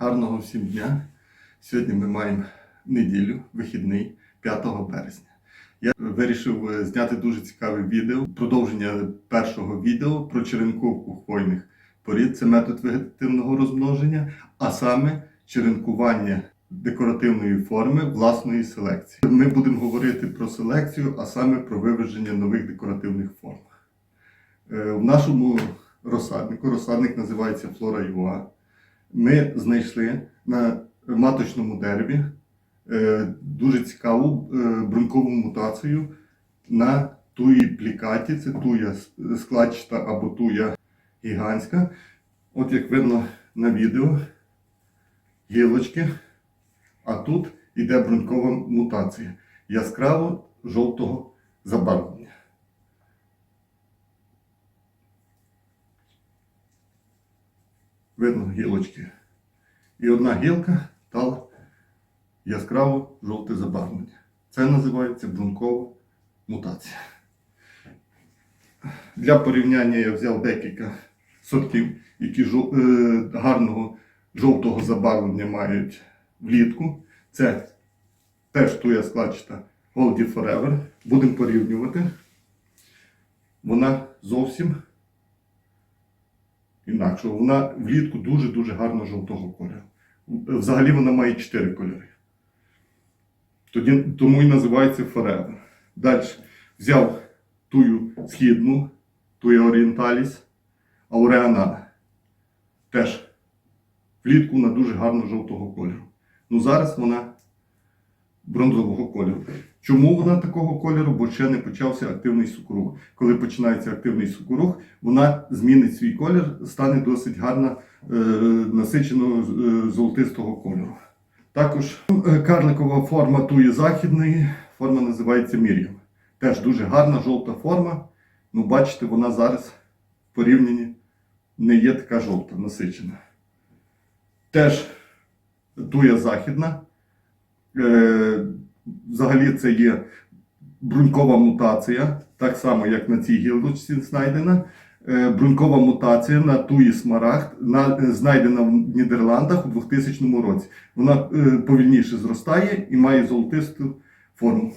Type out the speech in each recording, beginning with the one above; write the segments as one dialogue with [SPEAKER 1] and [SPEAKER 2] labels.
[SPEAKER 1] Гарного всім дня. Сьогодні ми маємо неділю, вихідний, 5 березня. Я вирішив е, зняти дуже цікаве відео, продовження першого відео про черенковку хвойних порід. Це метод вегетативного розмноження, а саме черенкування декоративної форми власної селекції. Ми будемо говорити про селекцію, а саме про виверження нових декоративних форм. Е, В нашому розсаднику, розсадник називається Флора Юа. Ми знайшли на маточному дереві е, дуже цікаву е, брунькову мутацію на туї плікаті. Це туя складчата або туя гігантська. От як видно на відео, гілочки, а тут йде брунькова мутація яскраво жовтого забарвлення. Видно гілочки. І одна гілка стала яскраво жовте забарвлення. Це називається брункова мутація. Для порівняння я взяв декілька сортів, які е, гарного жовтого забарвлення мають влітку. Це теж туя складчата Goldie Forever. Будемо порівнювати. Вона зовсім інакше. Вона влітку дуже-дуже гарно жовтого кольору. Взагалі вона має 4 кольори. Тоді, тому і називається Forever. Далі взяв тую східну, туя Орієнталіс, Ауреана. Теж влітку вона дуже гарно жовтого кольору. Ну зараз вона бронзового кольору. Чому вона такого кольору? Бо ще не почався активний сукорух. Коли починається активний сукорух, вона змінить свій колір, стане досить гарно е, насиченого е, золотистого кольору. Також е, карликова форма туї західної, форма називається Мір'ям. Теж дуже гарна жовта форма. Ну, бачите, вона зараз в порівнянні не є така жовта, насичена. Теж туя західна. Е, взагалі це є брунькова мутація, так само, як на цій гілочці знайдена. Е, брунькова мутація на туї смарагд, на, знайдена в Нідерландах у 2000 році. Вона е, повільніше зростає і має золотисту форму.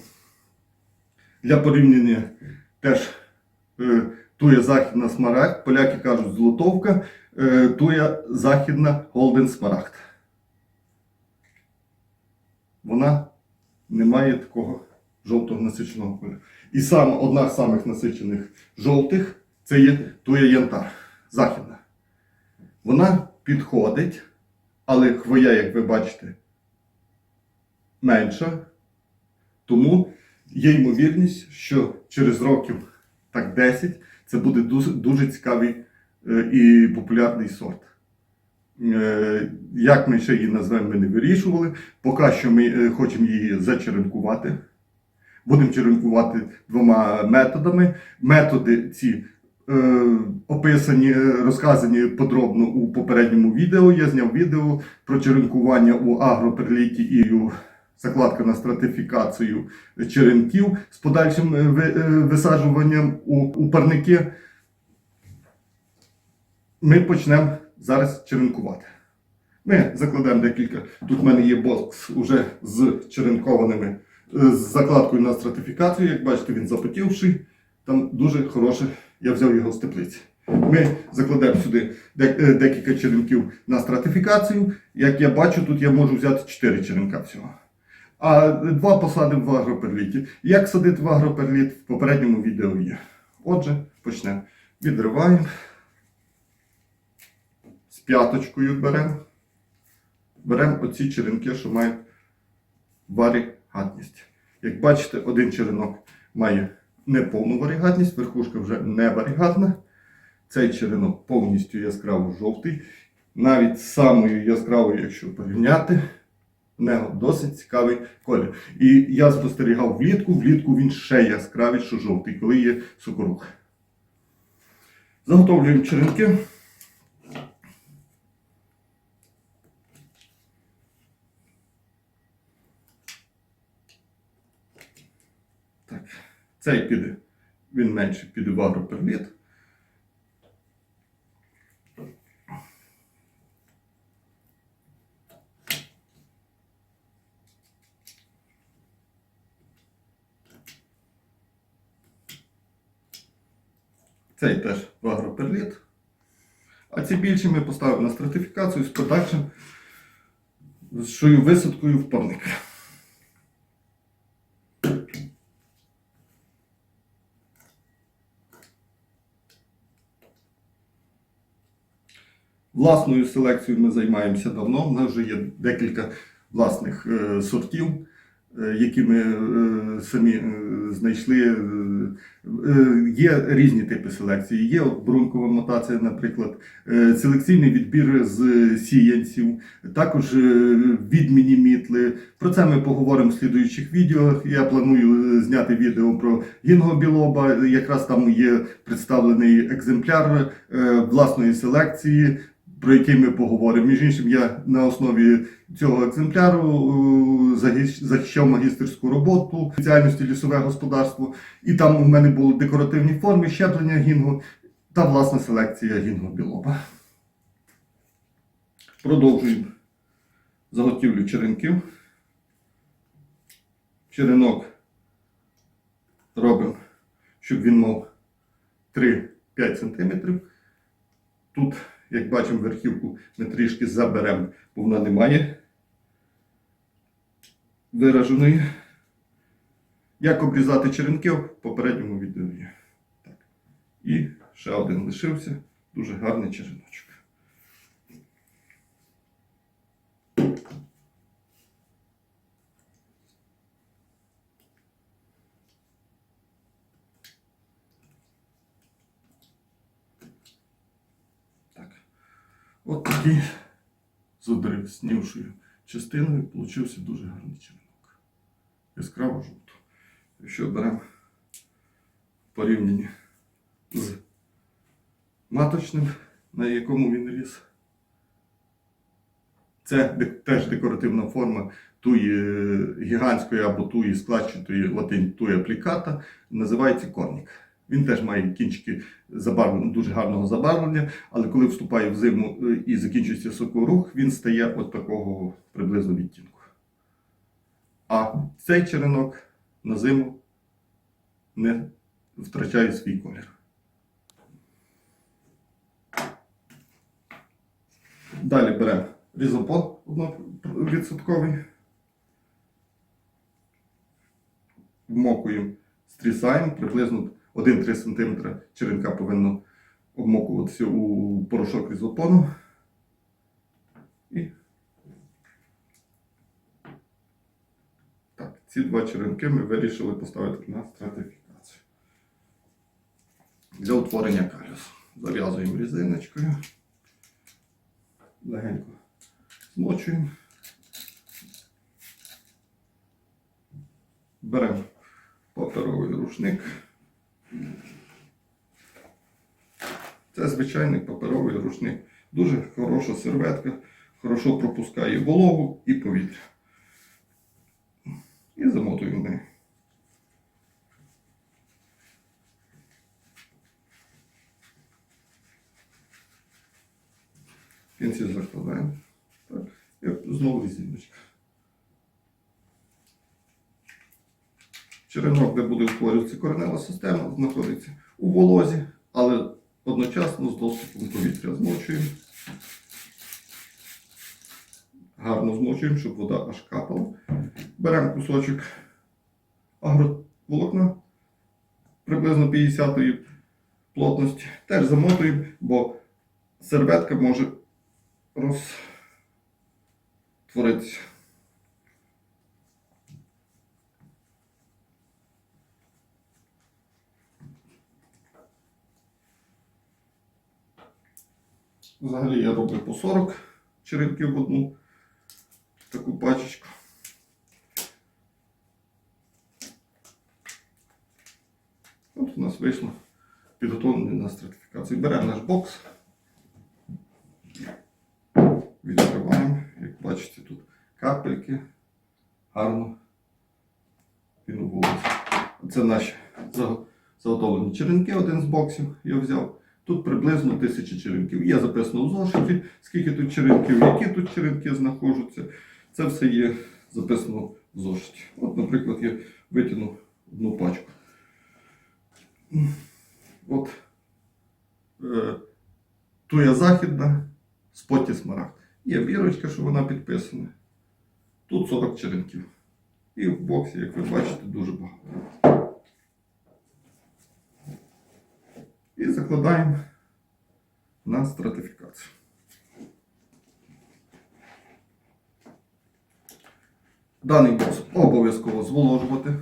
[SPEAKER 1] Для порівняння теж туя західна смарагд, поляки кажуть золотовка, туя західна голден смарагд. Вона не має такого жовтого насиченого кольору. І саме одна з самих насичених жовтих це є туя янтар, західна. Вона підходить, але хвоя, як ви бачите, менша. Тому є ймовірність, що через років так 10 це буде дуже, дуже цікавий е, і популярний сорт. Е, Як ми ще її назвемо, ми не вирішували. Поки що ми е, хочемо її зачеренкувати. Будемо черенкувати двома методами. Методи ці е, описані, е, розказані подробно у попередньому відео. Я зняв відео про черенкування у агроперліті і у закладка на стратифікацію черенків з подальшим ви- висаджуванням у, у парники. Ми почнемо зараз черенкувати. Ми закладемо декілька. Тут в мене є бокс уже з черенкованими, е, з закладкою на стратифікацію. Як бачите, він запотівший. Там дуже хороше, я взяв його з теплиці. Ми закладемо сюди е, декілька черенків на стратифікацію. Як я бачу, тут я можу взяти 4 черенка всього. А два посадимо в агроперліті. Як садити в агроперліт в попередньому відео є. Отже, почнемо. Відриваємо. П'яточкою беремо. Беремо оці черенки, що мають варігатність. Як бачите, один черенок має неповну варігатність, верхушка вже не варігатна. Цей черенок повністю яскраво жовтий. Навіть самою яскравою, якщо порівняти, в нього досить цікавий колір. І я спостерігав влітку, влітку він ще яскравіше жовтий, коли є сукорух. Заготовлюємо черенки. Цей піде, він менше піде в агроперліт. Цей теж в агроперліт. А ці більші ми поставимо на стратифікацію з подальшим, з висадкою в парник. Власною селекцією ми займаємося давно. У нас вже є декілька власних е, сортів, е, які ми е, самі знайшли. Є різні типи селекції. Є от брункова мотація, наприклад, селекційний відбір з сіянців, також відмінні мітли. Про це ми поговоримо в слідуючих відео. Я планую зняти відео про гінгобілоба. Якраз там є представлений екземпляр власної селекції про який ми поговоримо. Між іншим, я на основі цього екземпляру е, захищав магістерську роботу спеціальності лісове господарство, і там у мене були декоративні форми, щеплення гінго та власна селекція гінго-білоба. Продовжуємо заготівлю черенків. Черенок робимо, щоб він мав 3-5 см. Тут як бачимо, верхівку ми трішки заберемо, бо вона не має вираженої. Як обрізати черенки в попередньому відео. Так. І ще один лишився. Дуже гарний череночок. От такий з одреснівшою частиною получився дуже гарний черенок. Яскраво жовто. Якщо беремо в порівнянні з маточним, на якому він ріс. Це теж декоративна форма туї е, гігантської або туї складчатої латинь туї апліката, називається корнік. Він теж має кінчики забарвлення, дуже гарного забарвлення, але коли вступає в зиму е, і закінчується сокорух, він стає от такого приблизно відтінку. А цей черенок на зиму не втрачає свій колір. Далі беремо різопод відсотковий, вмокуємо, стрісаємо приблизно 1-3 см черенка повинно обмокуватися у порошок різопону. І так, ці два черенки ми вирішили поставити на стратифікацію. Для утворення калюсу. Зав'язуємо різиночкою. Легенько змочуємо. Беремо паперовий рушник. Це звичайний паперовий рушник. Дуже хороша серветка, хорошо пропускає вологу і повітря. І замотуємо нею. Кінці закладаємо. Так. І знову резиночка. Черенок, де буде утворюватися коренева система, знаходиться у волозі, але одночасно з доступом повітря змочуємо. Гарно змочуємо, щоб вода аж капала. Беремо кусочок агроволокна приблизно 50-ї плотності. Теж замотуємо, бо серветка може розтворитися. Взагалі я роблю по 40 черенків в одну таку пачечку. От у нас вийшло підготовлений на стратифікацію. Беремо наш бокс. Відкриваємо, як бачите, тут капельки. Гарно він. Це наші заготовлені черенки, один з боксів я взяв. Тут приблизно тисяча черенків. Є записано в зошиті, скільки тут черенків, які тут черенки знаходяться. Це все є записано в зошиті. От, наприклад, я витягнув одну пачку. От е, туя західна, споті смарагд. Є бірочка, що вона підписана. Тут 40 черенків. І в боксі, як ви бачите, дуже багато. І закладаємо на стратифікацію. Даний бокс обов'язково зволожувати.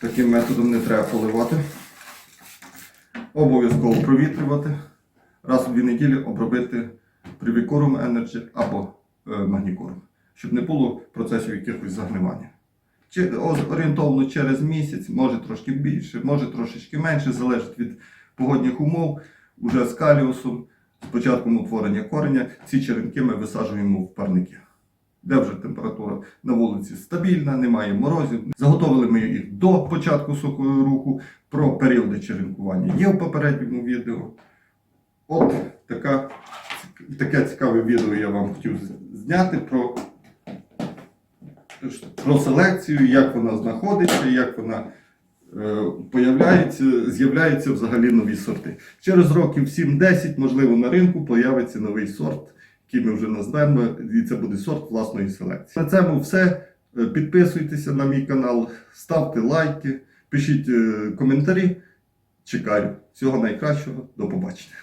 [SPEAKER 1] Таким методом не треба поливати. Обов'язково провітрювати. Раз у дві неділі обробити привікорум Energy або е, магнікорум, щоб не було процесів якихось загнивання. Орієнтовно через місяць, може трошки більше, може трошечки менше, залежить від погодних умов. Уже з каліусом, з початком утворення кореня, ці черенки ми висаджуємо в парники, де вже температура на вулиці стабільна, немає морозів. Заготовили ми їх до початку сокового руху. Про періоди черенкування є в попередньому відео. От така, таке цікаве відео я вам хотів зняти про, про селекцію, як вона знаходиться, як вона е, появляється, з'являються взагалі нові сорти. Через років 7-10, можливо, на ринку появиться новий сорт, який ми вже назвемо, і це буде сорт власної селекції. На цьому все. Е, Підписуйтеся на мій канал, ставте лайки, пишіть е, коментарі. Чекаю. Всього найкращого. До побачення.